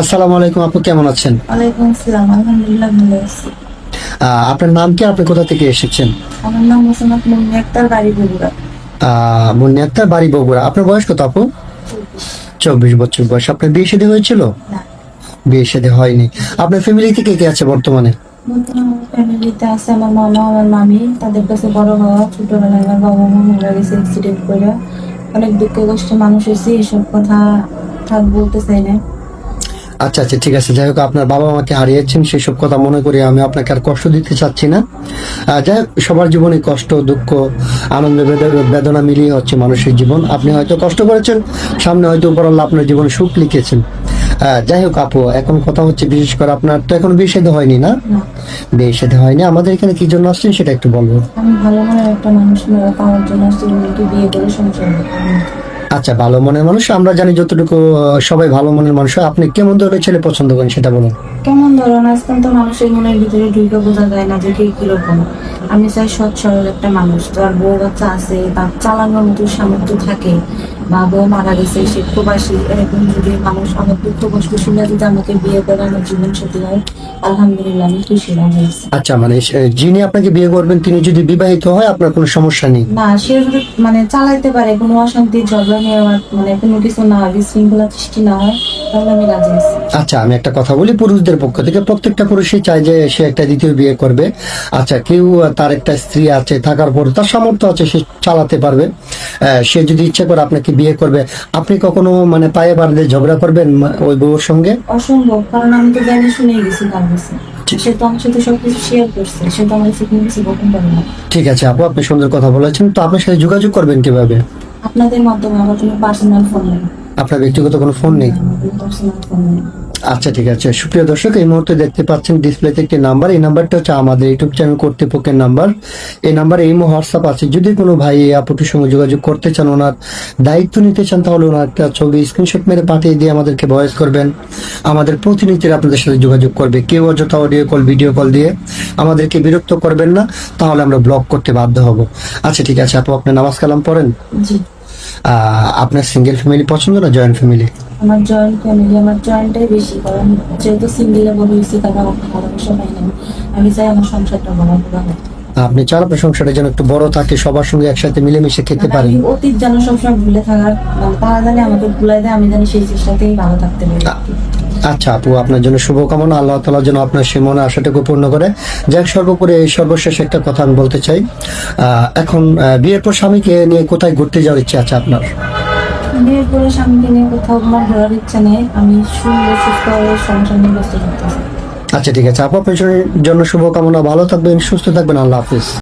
আসসালামু আলাইকুম আপু কেমন আছেন? ওয়ালাইকুম আসসালাম আলহামদুলিল্লাহ ভালো আছি। আহ, আপনার নাম কি? আপনি কোথা থেকে এসেছেন? আমার নাম মোসাম্মদ মুন্নি আক্তার বাড়ি বগুড়া। মুন্নি আক্তার বাড়ি বগুড়া। আপনার বয়স কত আপু? চব্বিশ বছর বয়স। আপনার বিয়ে শাদী হয়েছিল? বিয়ে শাদী হয়নি। আপনার ফ্যামিলিতে কে কে আছে বর্তমানে? ফ্যামিলিতে আছে আমার মামা আমার মামি। তাদের কাছে বড় হওয়া ছোটবেলায় আমার বাবা মা মারা গেছে অ্যাক্সিডেন্ট করে অনেক দুঃখ কষ্ট মানুষ হয়েছে এসব কথা থাক বলতে চাই না। আচ্ছা আচ্ছা ঠিক আছে। যাই হোক আপনার বাবা মাকে হারিয়েছেন সেসব কথা মনে করি আমি আপনাকে আর কষ্ট দিতে চাচ্ছি না। যাই হোক সবার জীবনে কষ্ট দুঃখ আনন্দ বেদনা মিলিয়ে হচ্ছে মানুষের জীবন। আপনি হয়তো কষ্ট করেছেন সামনে হয়তো উপরাল্লা আপনার জীবনে সুখ লিখেছেন। যাই হোক আপু এখন কথা হচ্ছে বিশেষ করে আপনার তো এখন বিয়ে শাদী হয়নি না? বিয়ে শাদী হয়নি। আমাদের এখানে কি জন্য আসছেন সেটা একটু বলব আমি ভালো একটা মানুষ পাওয়ার জন্য আসছি বিয়ে করে সংসার। আচ্ছা ভালো মনের মানুষ, আমরা জানি যতটুকু সবাই ভালো মনের মানুষ আপনি কেমন ধরনের ছেলে পছন্দ করেন সেটা বলুন। কেমন ধরনের? আজকাল তো মানুষের মনের ভিতরে ঢুকে বোঝা যায় না যে কে কীরকম। আমি চাই সৎ, সরল একটা মানুষ তার বউ বাচ্চা আছে, তার চালানোর মতো সামর্থ্য থাকে। বা বউ মারা গেছে সে প্রবাসী এরকম যদি মানুষ আমার দুঃখ কষ্ট শুনে যদি আমাকে বিয়ে করে আমার জীবন সাথী হয়। আলহামদুলিল্লাহ আমি খুশি হয়েছি। আচ্ছা মানে যিনি আপনাকে বিয়ে করবেন তিনি যদি বিবাহিত হয় আপনার কোনো সমস্যা নেই? না সে যদি মানে চালাইতে পারে কোনো অশান্তি ঝগড়া নিয়ে মানে কোনো কিছু না হয় বিশৃঙ্খলা সৃষ্টি না হয় তাহলে আমি রাজি আছি। আচ্ছা আমি একটা কথা বলি পুরুষদের পক্ষ থেকে প্রত্যেকটা পুরুষই চায় যে সে একটা দ্বিতীয় বিয়ে করবে। আচ্ছা কেউ তার একটা স্ত্রী আছে থাকার পর তার সামর্থ্য আছে সে চালাতে পারবে। সে যদি ইচ্ছে করে আপনাকে বিয়ে করবে আপনি কখনো মানে পায়ে বাড়লে ঝগড়া করবেন ওই বউর সঙ্গে? অসম্ভব কারণ আমি তো জানি শুনেই গেছি তার কাছে। ঠিক। আছে আপু আপনি সুন্দর কথা বলেছেন তো আপনার সাথে যোগাযোগ করবেন কীভাবে? আপনাদের মাধ্যমে আমার কোনো পার্সোনাল ফোন নেই। আপনার ব্যক্তিগত কোনো ফোন নেই। আচ্ছা ঠিক আছে। সুপ্রিয় দর্শক, এই মুহূর্তে দেখতে পাচ্ছেন ডিসপ্লেতে একটি নাম্বার। এই নাম্বারটা হচ্ছে আমাদের ইউটিউব চ্যানেল কর্তৃপক্ষের নাম্বার। এই নাম্বারে এই হোয়াটসঅ্যাপ আছে। যদি কোনো ভাই এই আপুটির সঙ্গে যোগাযোগ করতে চান, ওনার দায়িত্ব নিতে চান, তাহলে ওনার একটা ছবি স্ক্রিনশট মেরে পাঠিয়ে দিয়ে আমাদেরকে ভয়েস করবেন। আমাদের প্রতিনিধিরা আপনাদের সাথে যোগাযোগ করবে। কেউ অযথা অডিও কল ভিডিও কল দিয়ে আমাদেরকে বিরক্ত করবেন না। তাহলে আমরা ব্লক করতে বাধ্য হব। আচ্ছা ঠিক আছে, আপু, আপনি নামাজ কালাম পড়েন? জি। আপনার সিঙ্গেল ফ্যামিলি পছন্দ না জয়েন্ট ফ্যামিলি আমার জয়েন্ট ফ্যামিলি আমার জয়েন্টটাই বেশি কারণ যেহেতু সিঙ্গেলে বড় হয়েছি তারা ভালোবাসা পাই না। আমি চাই আমার সংসারটা বড় আপনি চান আপনার সংসারটা যেন একটু বড় থাকে সবার সঙ্গে একসাথে মিলেমিশে খেতে মানে পারেন। অতীত যেন সবসময় ভুলে থাকার মানে তারা জানে আমাকে ভুলাই দেয় আমি জানি সেই চেষ্টাতেই ভালো থাকতে পারি। আচ্ছা আপু আপনার জন্য শুভকামনা। আল্লাহ তালা যেন আপনার সে মনে আশাটাকে পূর্ণ করে। যাক সর্বোপরি এই সর্বশেষ একটা কথা আমি বলতে চাই। এখন বিয়ের পর স্বামীকে নিয়ে কোথায় ঘুরতে যাওয়ার ইচ্ছে আছে আপনার? বিয়ের পরে স্বামীকে নিয়ে কোথাও আমার ঘোরার ইচ্ছা নেই। আমি সুন্দর সুস্থ সংসার নিয়ে ব্যস্ত আচ্ছা ঠিক আছে। আপু আপনার জন্য শুভকামনা। ভালো থাকবেন সুস্থ থাকবেন। আল্লাহ হাফিজ।